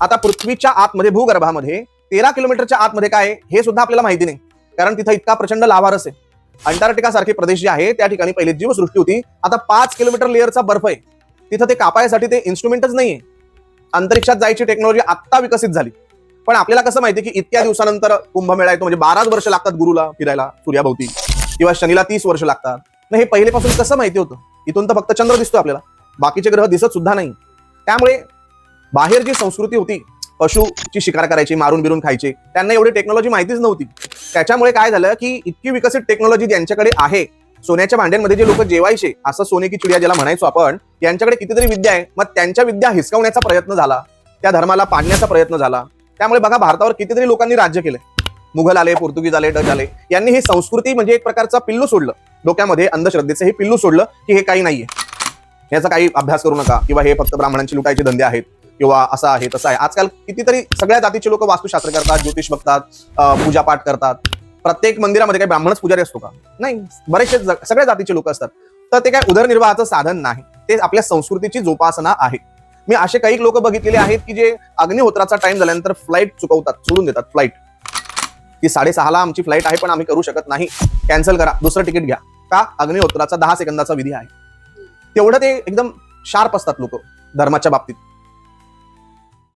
आता पृथ्वीच्या आतमध्ये भूगर्भामध्ये तेरा किलोमीटरच्या आतमध्ये काय हे सुद्धा आपल्याला माहिती नाही. कारण तिथं इतका प्रचंड लाभारस आहे. अंटार्क्टिका सारखे प्रदेश जे आहे त्या ठिकाणी पहिली जीवसृष्टी होती. आता पाच किलोमीटर लेअरचा बर्फ आहे. तिथं ते कापायसाठी ते इन्स्ट्रुमेंटच नाहीये. अंतरिक्षात जायची टेक्नॉलॉजी आत्ता विकसित झाली. पण आपल्याला कसं माहिती की इतक्या दिवसानंतर कुंभमेळा येतो म्हणजे बाराच वर्ष लागतात गुरुला फिरायला सूर्याभोवती. किंवा शनीला तीस वर्ष लागतात. मग हे पहिलेपासून कसं माहिती होतं? इथून तर फक्त चंद्र दिसतो आपल्याला. बाकीचे ग्रह दिसत सुद्धा नाही. त्यामुळे बाहेर जी संस्कृती होती पशुची शिकार करायची मारून बिरून खायची त्यांना एवढी टेक्नॉलॉजी माहितीच नव्हती. त्याच्यामुळे काय झालं की इतकी विकसित टेक्नॉलॉजी ज्यांच्याकडे आहे सोन्याच्या भांड्यांमध्ये जे लोक जेवायचे असं सोने की चिडिया ज्याला म्हणायचो आपण यांच्याकडे कितीतरी विद्या आहे मग त्यांच्या विद्या हिसकवण्याचा प्रयत्न झाला त्या धर्माला पाडण्याचा प्रयत्न झाला. त्यामुळे बघा भारतावर कितीतरी लोकांनी राज्य केलं. मुघल आले पोर्तुगीज आले डच आले यांनी ही संस्कृती म्हणजे एक प्रकारचा पिल्लू सोडलं. डोक्यामध्ये अंधश्रद्धेचं हे पिल्लू सोडलं की हे काही नाहीये. याचा काही अभ्यास करू नका किंवा हे फक्त ब्राह्मणांची लुटायचे धंदे आहेत. किंवा असं आहे तसं आहे. आजकाल कितीतरी सगळ्या जातीचे लोक वास्तुशास्त्र करतात ज्योतिष बघतात पूजा पूजापाठ करतात. प्रत्येक मंदिरामध्ये काही ब्राह्मणच पुजारी असतो का? नाही. बरेचसे सगळ्या जातीचे लोक असतात. तर ते काय उदरनिर्वाहाचं साधन नाही. ते आपल्या संस्कृतीची जोपासना आहे. मी असे काही लोक बघितलेले आहेत की जे अग्निहोत्राचा टाइम झाल्यानंतर फ्लाईट चुकवतात सोडून देतात फ्लाईट की साडेसहाला आमची फ्लाईट आहे पण आम्ही करू शकत नाही. कॅन्सल करा. दुसरं तिकीट घ्या. का? अग्निहोत्राचा दहा सेकंदाचा विधी आहे. तेवढं ते एकदम शार्प असतात लोक धर्माच्या बाबतीत.